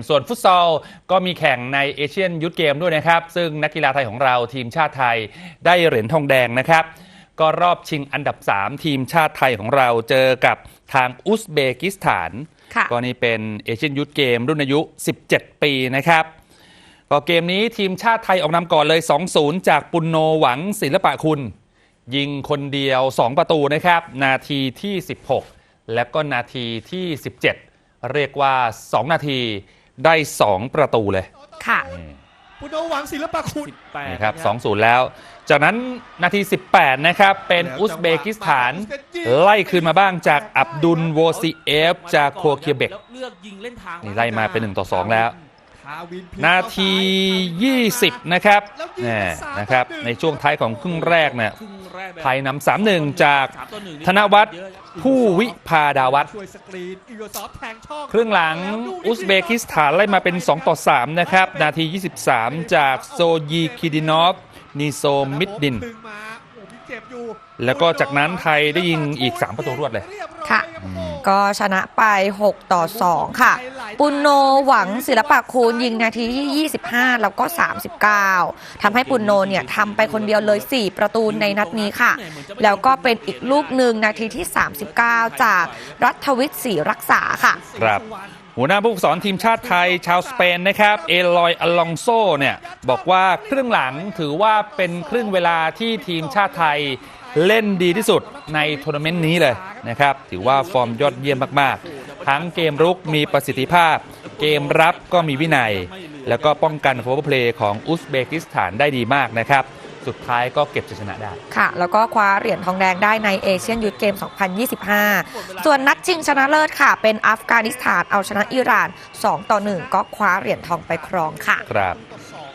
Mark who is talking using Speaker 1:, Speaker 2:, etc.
Speaker 1: ส่วนฟุตซอลก็มีแข่งในเอเชียนยูทเกมด้วยนะครับ ซึ่งนักกีฬาไทยของเราทีมชาติไทยได้เหรียญทองแดงนะครับ ก็รอบชิงอันดับ 3 ทีมชาติไทยของเราเจอกับทางอุซเบกิสถาน
Speaker 2: ค่ะ
Speaker 1: ก็นี่เป็นเอเชียนยูทเกมรุ่นอายุ 17 ปีนะครับ ก็เกมนี้ทีมชาติไทยออกนำก่อนเลย 2-0 จากปุณโนหวังศิลปะคุณ ยิงคนเดียว 2 ประตูนะครับ นาทีที่ 16 และก็นาทีที่ 17 เรียกว่า 2 นาที ได้ 2 ประตูเลย
Speaker 2: ค่ะ
Speaker 3: ปุณโนหวังศิลปะคุณ
Speaker 1: นี่ครับ2-0แล้ว จากนั้นนาที 18 นะครับ เป็นอุซเบกิสถาน ไล่คืนมาบ้างจากอับดุลโวซีเอฟ จากโคเคียเบก
Speaker 4: แล้วเลือกยิงเล่นทาง
Speaker 1: นี่ไล่มาเป็น 1 ต่อ 2 แล้ว
Speaker 3: ทาวิ นพี
Speaker 1: นาที 20 นะครับ
Speaker 3: แล้วยิง
Speaker 1: แน่
Speaker 3: สาม
Speaker 1: นะครับ
Speaker 3: ต่อหง
Speaker 1: ในช่วงท้ายของครึ่งแรกเนี่ย
Speaker 4: ครึ่งแรกแบบ
Speaker 1: ไทยนำสามหนึ่งจาก
Speaker 4: สามต่อหนึ่ง
Speaker 1: ธนวัฒน์ผู้วิพาดาวัฒน์
Speaker 3: ช่วยสกรีนอีโกซอฟแทงช่อง
Speaker 1: ครึ่งหลังอุซเบกิสถานไล่มาเป็น 2 ต่อ 3 นะครับ นาที 23 จากโซยีคิดินอฟนิโซมิดดิน
Speaker 3: ดึงมาโอ้มีเจ็บอยู่
Speaker 1: แล้วก็จากนั้นไทยได้ยิงอีก 3 ประตูรวดเลย
Speaker 2: ค่ะ ก็ชนะไป 6 ต่อ 2 ค่ะ ปุนโนหวังศิลปะคูณยิงนาทีที่ 25 แล้วก็ 39ทำให้ปุนโนเนี่ยทำไปคนเดียวเลย 4 ประตูในนัดนี้ค่ะ แล้วก็เป็นอีกลูกหนึ่งนาทีที่ 39 จากรัฐวิทย์ศรีรักษาค่ะ
Speaker 1: ครับ หัวหน้าผู้ฝึกสอนทีมชาติไทยชาวสเปนนะครับ เอลอยอลองโซเนี่ยบอกว่าครึ่งหลังถือว่าเป็นครึ่งเวลาที่ทีมชาติไทยเล่นดีที่สุดในทัวร์นาเมนต์นี้เลยนะครับ ถือว่าฟอร์มยอดเยี่ยมมากๆ ทั้งเกมรุกมีประสิทธิภาพ เกมรับก็มีวินัย แล้วก็ป้องกันโฟร์เพลย์ของอุซเบกิสถานได้ดีมากนะครับสุดท้ายก็เก็บชัยชนะได้
Speaker 2: ค่ะ แล้วก็คว้าเหรียญทองแดงได้ในเอเชียนยูทเกม 2025 ส่วนนัดชิงชนะเลิศค่ะ เป็นอัฟกานิสถานเอาชนะอิหร่าน 2 ต่อ 1 ก็คว้าเหรียญทองไปครองค่ะ
Speaker 1: ครับ
Speaker 3: สอง